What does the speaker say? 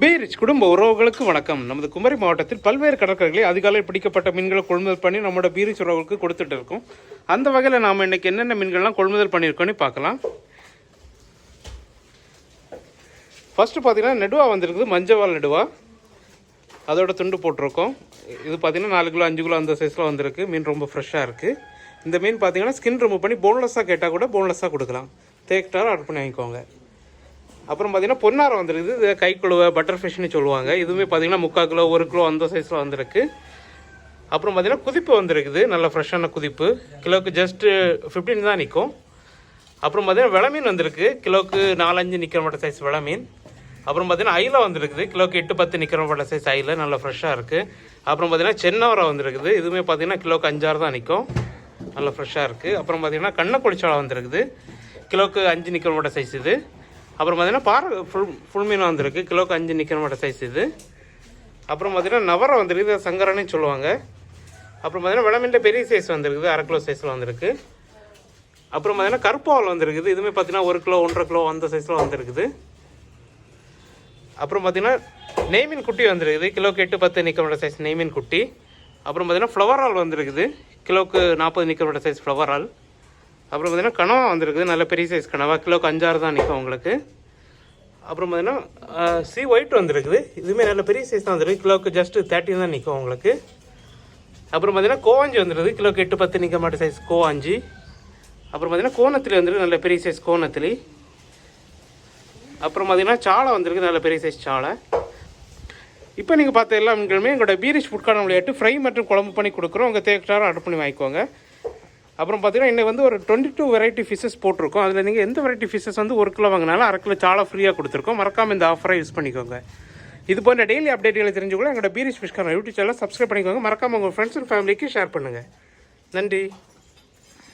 பீரிச் குடும்ப உறவுகளுக்கு வணக்கம். நமது குமரி மாவட்டத்தில் பல்வேறு கடற்கரைகளில் அதிகாலையில் பிடிக்கப்பட்ட மீன்களை கொள்முதல் பண்ணி நம்மளோட பீரிச் உறவுகளுக்கு கொடுத்துட்டு இருக்கோம். அந்த வகையில் நாம் இன்றைக்கி என்னென்ன மீன்கள்லாம் கொள்முதல் பண்ணியிருக்கோன்னு பார்க்கலாம். ஃபஸ்ட்டு பார்த்தீங்கன்னா நெடுவா வந்திருக்குது மஞ்சவால் நெடுவா. அதோட துண்டு போட்டிருக்கோம். இது பார்த்தீங்கன்னா நாலு கிலோ அஞ்சு கிலோ அந்த சைஸில் வந்திருக்கு. மீன் ரொம்ப ஃப்ரெஷ்ஷாக இருக்குது இந்த மீன் பார்த்தீங்கன்னா ஸ்கின் ரிமூவ் பண்ணி போன்லெஸ்ஸாக கேட்டால் கூட போன்லெஸ்ஸாக கொடுக்கலாம். தேக்கிட்டாலும் ஆர்டர் பண்ணி வாங்கிக்கோங்க. அப்புறம் பார்த்தீங்கன்னா பொன்னாரம் வந்துருக்குது. இது கைக்குழுவை பட்டர் ஃபிஷ்னு சொல்லுவாங்க. இதுவுமே பார்த்தீங்கன்னா முக்கால் கிலோ ஒரு கிலோ அந்த சைஸில் வந்திருக்கு. அப்புறம் பார்த்தீங்கன்னா குதிப்பு வந்திருக்குது. நல்ல ஃப்ரெஷ்ஷான குதிப்பு. கிலோவுக்கு ஜஸ்ட்டு ஃபிஃப்டீன் தான் நிற்கும் அப்புறம் பார்த்தீங்கன்னா விளமீன் வந்திருக்கு. கிலோவுக்கு நாலஞ்சு நிற்கிற மாட்ட சைஸ் விளமீன். அப்புறம் பார்த்தீங்கன்னா ஐல வந்திருக்குது. கிலோக்கு எட்டு பத்து நிற்கிற மாட்ட சைஸ் ஐல நல்லா ஃப்ரெஷ்ஷாக இருக்குது அப்புறம் பார்த்தீங்கன்னா சென்னவரை வந்திருக்குது. இதுவுமே பார்த்தீங்கன்னா கிலோக்கு அஞ்சாறு தான் நிற்கும் நல்லா ஃப்ரெஷ்ஷாக இருக்குது அப்புறம் பார்த்தீங்கன்னா கண்ணை குளிச்சாலை வந்திருக்குது. கிலோக்கு அஞ்சு நிற்கிற மாட்ட சைஸ் இது. அப்புறம் பார்த்தீங்கன்னா பாறை ஃபுல் ஃபுல் மீன் வந்திருக்கு. கிலோக்கு அஞ்சு நிற்கிற மாட்ட சைஸ் இது. அப்புறம் பார்த்தீங்கன்னா நவரம் வந்திருக்கு. இது சங்கரனே சொல்லுவாங்க. அப்புறம் பார்த்தீங்கன்னா விளமீனில் பெரிய சைஸ் வந்திருக்குது. அரை கிலோ சைஸில் வந்திருக்கு. அப்புறம் பார்த்தீங்கன்னா கருப்பாவல் வந்திருக்குது. இதுவுமே பார்த்தீங்கன்னா ஒரு கிலோ ஒன்றரை கிலோ அந்த சைஸில் வந்திருக்குது. அப்புறம் பார்த்தீங்கன்னா நெய்மீன் குட்டி வந்திருக்குது. கிலோக்கு எட்டு பத்து நிற்கிற சைஸ் நெய்மீன் குட்டி. அப்புறம் பார்த்தீங்கன்னா ஃப்ளவர் ஆல் வந்திருக்குது. கிலோக்கு நாற்பது நிற்கிற சைஸ் ஃப்ளவர் ஆல். அப்புறம் பார்த்தீங்கன்னா கனவா வந்திருக்குது. நல்ல பெரிய சைஸ் கனவா. கிலோக்கு அஞ்சாறு தான் நிற்கும் உங்களுக்கு. அப்புறம் பார்த்தீங்கன்னா சி ஒயிட் வந்திருக்குது. இதுவுமே நல்ல பெரிய சைஸ் தான் வந்துருக்கு. கிலோக்கு ஜஸ்ட்டு தேர்ட்டின் தான் நிற்கும் உங்களுக்கு. அப்புறம் பார்த்தீங்கன்னா கோவாஞ்சி வந்துருது கிலோக்கு எட்டு பத்து நிற்க மாட்டேன் சைஸ் கோவாஞ்சி. அப்புறம் பார்த்தீங்கன்னா கோணத்திலி வந்துருக்கு நல்ல பெரிய சைஸ் கோணத்திலி. அப்புறம் பார்த்தீங்கன்னா சாலை வந்திருக்கு நல்ல பெரிய சைஸ் சாலை. இப்போ நீங்கள் பார்த்த எல்லா மீன்களுமே எங்களோட பீரிஷ் ஃபுட் கார்டன் விளையாட்டு ஃப்ரை மற்றும் குழம்பு பண்ணி கொடுக்குறோம். உங்கள் தேக்கிட்டாரும் ஆர்டர் பண்ணி வாங்கிக்கோங்க. அப்புறம் பார்த்தீங்கன்னா இன்றைக்கி வந்து ஒரு டுவெண்ட்டி டூ வெரைட்டி ஃபிஷஸ் போட்டிருக்கோம். அதில் நீங்கள் எந்த வெரைட்டி ஃபிஷஸ் வந்து ஒரு கிலோ வாங்கினாலும் அரை கிலோ சாலை ஃப்ரீயாக கொடுத்துருக்கோம். மறக்காமல் இந்த ஆஃபரை யூஸ் பண்ணிக்கோங்க. இது போன்ற டெய்லி அப்டேட்டுகளை தெரிஞ்சுக்கூட எங்களோட பீரிஸ் ஃபிஷ்கான யூடியூப் சேனல் சப்ஸ்கிரைப் பண்ணிக்கோங்க. மறக்காமல் உங்கள் ஃப்ரெண்ட்ஸ் அண்ட் ஃபேமிலிக்கு ஷேர் பண்ணுங்கள் நன்றி.